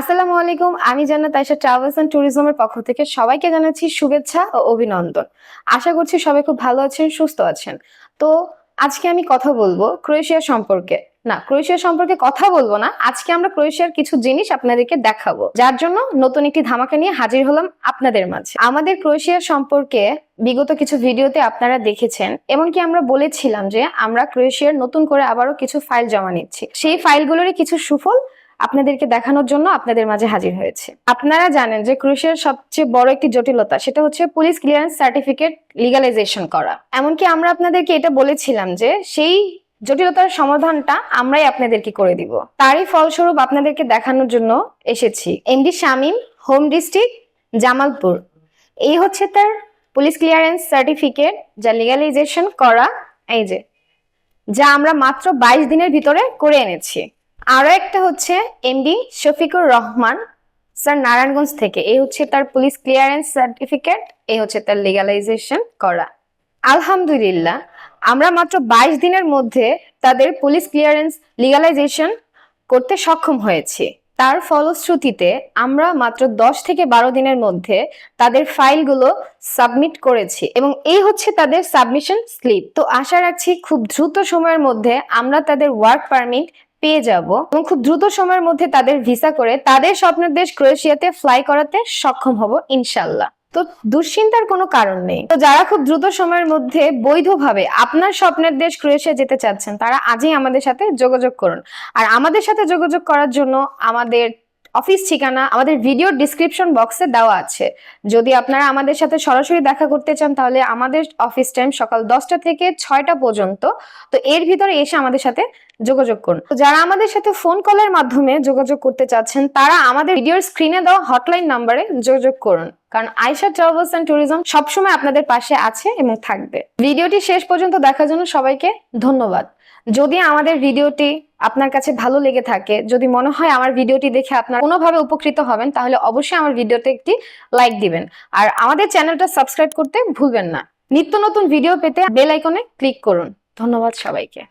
আসসালামু আলাইকুম, আমি জান্নাত আয়শা ট্রাভেলস এন্ড ট্যুরিজমের পক্ষ থেকে সবাইকে জানাচ্ছি শুভেচ্ছা ও অভিনন্দন। আশা করছি সবাই খুব ভালো আছেন, সুস্থ আছেন। তো আজকে আমি কথা বলব ক্রোয়েশিয়া সম্পর্কে। না, ক্রোয়েশিয়া সম্পর্কে কথা বলব না, আজকে আমরা ক্রোয়েশিয়ার কিছু জিনিস আপনাদেরকে দেখাবো। যার জন্য নতুন একটি ধামাকা নিয়ে হাজির হলাম আপনাদের মাঝে। আমাদের ক্রোয়েশিয়া সম্পর্কে বিগত কিছু ভিডিওতে আপনারা দেখেছেন, এমনকি আমরা বলেছিলাম যে আমরা ক্রোয়েশিয়ার নতুন করে আবারও কিছু ফাইল জমা নিচ্ছি। সেই ফাইলগুলোরই কিছু সুফল আপনাদেরকে দেখানোর জন্য আপনাদের মাঝে হাজির হয়েছে। আপনারা জানেন যে ক্রোয়েশিয়ার সবচেয়ে বড় একটি জটিলতা, সেটা হচ্ছে পুলিশ ক্লিয়ারেন্স সার্টিফিকেট লিগালাইজেশন করা। এমনকি আমরা আপনাদেরকে এটা বলেছিলাম যে সেই জটিলতার সমাধানটা আমরাই আপনাদেরকে করে দিব। তারই ফলস্বরূপ আপনাদেরকে দেখানোর জন্য এসেছি। MD Shamim, home district, Jamalpur. এই হচ্ছে তার পুলিশ ক্লিয়ারেন্স সার্টিফিকেট যা লিগালাইজেশন করা, এই যে, যা আমরা মাত্র বাইশ দিনের ভিতরে করে এনেছি। আরও একটা হচ্ছে এমডি শফিকুর রহমান, স্যার নারায়ণগঞ্জ থেকে। এই হচ্ছে তার পুলিশ ক্লিয়ারেন্স সার্টিফিকেট এই হচ্ছে তার লিগালাইজেশন করা। আলহামদুলিল্লাহ, আমরা মাত্র বাইশ দিনের মধ্যে তাদের পুলিশ ক্লিয়ারেন্স লিগালাইজেশন করতে সক্ষম হয়েছি। তার ফলশ্রুতিতে আমরা মাত্র দশ থেকে বারো দিনের মধ্যে তাদের ফাইলগুলো সাবমিট করেছি এবং এই হচ্ছে তাদের সাবমিশন স্লিপ তো আশা রাখছি খুব দ্রুত সময়ের মধ্যে আমরা তাদের ওয়ার্ক পারমিট পেয়ে যাব এবং খুব দ্রুত সময়ের মধ্যে তাদের ভিসা করে তাদের স্বপ্নের দেশ ক্রোয়েশিয়াতে ফ্লাই করাতে সক্ষম হব, ইনশাল্লাহ। তো দুশ্চিন্তার কোনো কারণ নেই। তো যারা খুব দ্রুত সময়ের মধ্যে বৈধভাবে আপনার স্বপ্নের দেশ ক্রোয়েশিয়া যেতে চাচ্ছেন, তারা আজই আমাদের সাথে যোগাযোগ করুন। আর আমাদের সাথে যোগাযোগ করার জন্য আমাদের অফিস ঠিকানা, আমাদের ভিডিও ডিসক্রিপশন বক্সে দেওয়া আছে। যদি আপনারা আমাদের সাথে সরাসরি দেখা করতে চান, তাহলে আমাদের অফিস টাইম সকাল দশটা থেকে ছয়টা পর্যন্ত। তো এর ভিতরে এসে আমাদের সাথে যোগাযোগ করুন। যারা আমাদের সাথে ফোন কলের মাধ্যমে যোগাযোগ করতে চাচ্ছেন, তারা আমাদের ভিডিওর স্ক্রিনে দেওয়া হটলাইন নাম্বারে যোগাযোগ করুন। কারণ আয়শা ট্রাভেলস এন্ড ট্যুরিজম সবসময় আপনাদের পাশে আছে এবং থাকবে। ভিডিওটি শেষ পর্যন্ত দেখার জন্য সবাইকে ধন্যবাদ। যদি আমাদের ভিডিওটি আপনার কাছে ভালো লেগে থাকে, যদি মনে হয় আমার ভিডিওটি দেখে আপনার কোনোভাবে উপকৃত হবেন, তাহলে অবশ্যই আমার ভিডিওতে একটি লাইক দিবেন। আর আমাদের চ্যানেলটা সাবস্ক্রাইব করতে ভুলবেন না। নিত্য নতুন ভিডিও পেতে বেল আইকনে ক্লিক করুন। ধন্যবাদ সবাইকে।